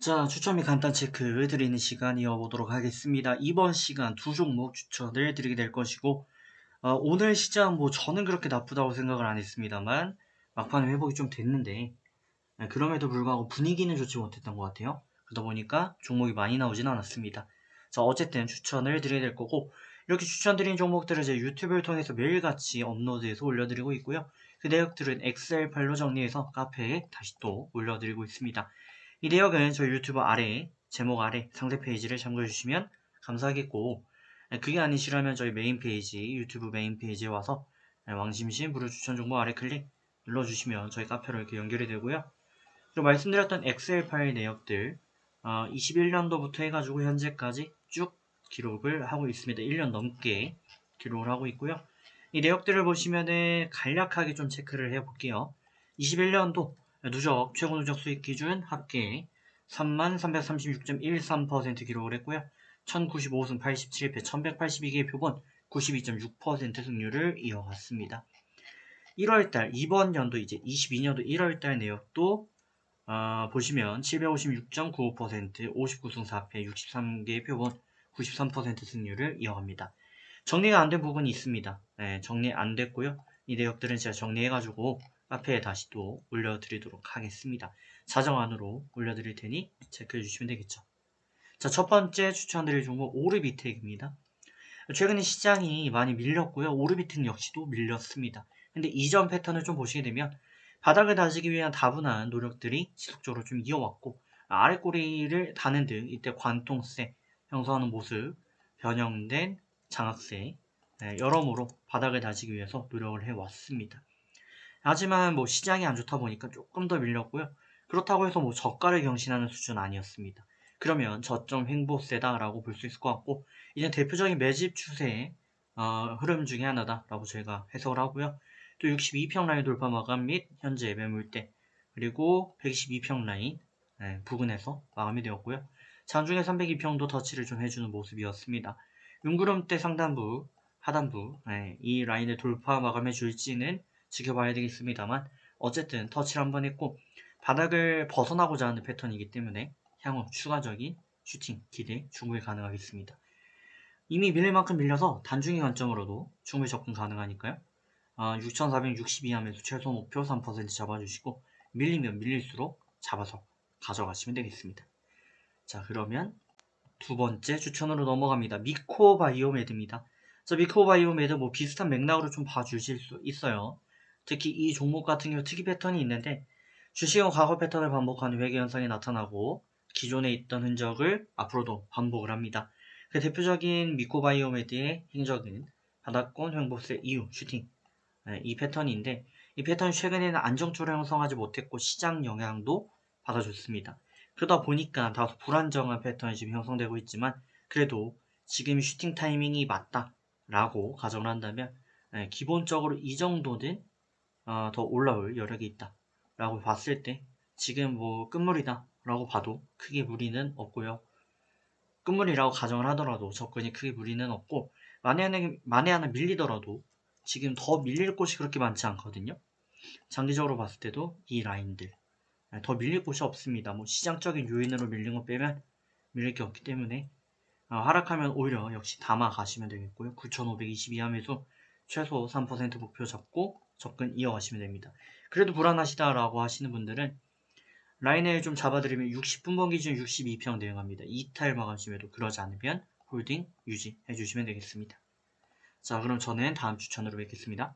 자, 및 간단 체크 드리는 시간 이어보도록 하겠습니다. 이번 시간 두 종목 추천을 드리게 될 것이고, 어, 오늘 시장 뭐 저는 그렇게 나쁘다고 생각을 안 했습니다만, 막판 회복이 좀 됐는데, 네, 그럼에도 불구하고 분위기는 좋지 못했던 것 같아요. 그러다 보니까 종목이 많이 나오진 않았습니다. 자, 어쨌든 추천을 드리게 될 거고, 이렇게 추천드린 종목들을 제 유튜브를 통해서 매일같이 업로드해서 올려드리고 있고요. 그 내역들은 엑셀 파일로 정리해서 카페에 다시 또 올려드리고 있습니다. 이 내역은 저희 유튜브 아래 제목 아래 상세 페이지를 참고해 주시면 감사하겠고 그게 아니시라면 저희 메인 페이지 유튜브 메인 페이지에 와서 왕심신 무료 추천 정보 아래 클릭 눌러주시면 저희 카페로 이렇게 연결이 되고요. 그리고 말씀드렸던 엑셀 파일 내역들 어, 21년도부터 해가지고 현재까지 쭉 기록을 하고 있습니다. 1년 넘게 기록을 하고 있고요. 이 내역들을 보시면은 간략하게 좀 체크를 해볼게요. 21년도 누적 최고 누적 수익 기준 합계 3336.13% 기록을 했고요. 1095승 87패 1182개의 표본 92.6% 승률을 이어갔습니다. 1월달 이번 연도 이제 22년도 1월달 내역도 어, 보시면 756.95% 59승 4패 63개의 표본 93% 승률을 이어갑니다. 정리가 안 된 부분이 있습니다. 네, 정리 안 됐고요. 이 내역들은 제가 정리해가지고 카페에 다시 또 올려드리도록 하겠습니다. 자정안으로 올려드릴 테니 체크해 주시면 되겠죠. 자, 첫 번째 추천드릴 종목 오르비텍입니다. 최근에 시장이 많이 밀렸고요. 오르비텍 역시도 밀렸습니다. 근데 이전 패턴을 좀 보시게 되면 바닥을 다지기 위한 다분한 노력들이 지속적으로 좀 이어왔고 아래 꼬리를 다는 등 이때 관통세 형성하는 모습 변형된 장학세 네, 여러모로 바닥을 다지기 위해서 노력을 해왔습니다. 하지만 뭐 시장이 안 좋다 보니까 조금 더 밀렸고요. 그렇다고 해서 뭐 저가를 경신하는 수준 아니었습니다. 그러면 저점 횡보세다라고 볼 수 있을 것 같고 이제 대표적인 매집 추세의 어, 흐름 중에 하나다라고 저희가 해석을 하고요. 또 62평 라인 돌파 마감 및 현재 매물대 그리고 112평 라인 네, 부근에서 마감이 되었고요. 장중에 302평도 터치를 좀 해주는 모습이었습니다. 윤구름대 상단부, 하단부 네, 이 라인을 돌파 마감해 줄지는 지켜봐야 되겠습니다만 어쨌든 터치를 한번 했고 바닥을 벗어나고자 하는 패턴이기 때문에 향후 추가적인 슈팅 기대 충분히 가능하겠습니다. 이미 밀릴 만큼 밀려서 단중의 관점으로도 충분히 접근 가능하니까요. 어, 6,462 하면서 최소 목표 3% 잡아주시고 밀리면 밀릴수록 잡아서 가져가시면 되겠습니다. 자 그러면 두 번째 추천으로 넘어갑니다. 미코바이오메드입니다. 자 미코바이오메드 뭐 비슷한 맥락으로 좀 봐주실 수 있어요. 특히 이 종목 같은 경우 특이 패턴이 있는데 주식은 과거 패턴을 반복하는 회계 현상이 나타나고 기존에 있던 흔적을 앞으로도 반복을 합니다. 그 대표적인 미코바이오메드의 행적은 바닥권 횡보세 이후 슈팅 네, 이 패턴인데 이 패턴이 최근에는 안정적으로 형성하지 못했고 시장 영향도 받아줬습니다. 그러다 보니까 다소 불안정한 패턴이 지금 형성되고 있지만 그래도 지금 슈팅 타이밍이 맞다라고 가정을 한다면 네, 기본적으로 이 정도는 어, 더 올라올 여력이 있다. 라고 봤을 때 지금 뭐 끝물이다 라고 봐도 크게 무리는 없고요. 끝물이라고 가정을 하더라도 접근이 크게 무리는 없고 만에 하나, 만에 하나 밀리더라도 지금 더 밀릴 곳이 그렇게 많지 않거든요. 장기적으로 봤을 때도 이 라인들. 네, 더 밀릴 곳이 없습니다. 뭐 시장적인 요인으로 밀린 거 빼면 밀릴 게 없기 때문에 어, 하락하면 오히려 역시 담아 가시면 되겠고요. 9522 하면서 최소 3% 목표 잡고 접근 이어가시면 됩니다. 그래도 불안하시다라고 하시는 분들은 라인을 좀 잡아드리면 60분번 기준 62평 대응합니다. 이탈 마감 심에도 그러지 않으면 홀딩 유지해 주시면 되겠습니다. 자 그럼 저는 다음 추천으로 뵙겠습니다.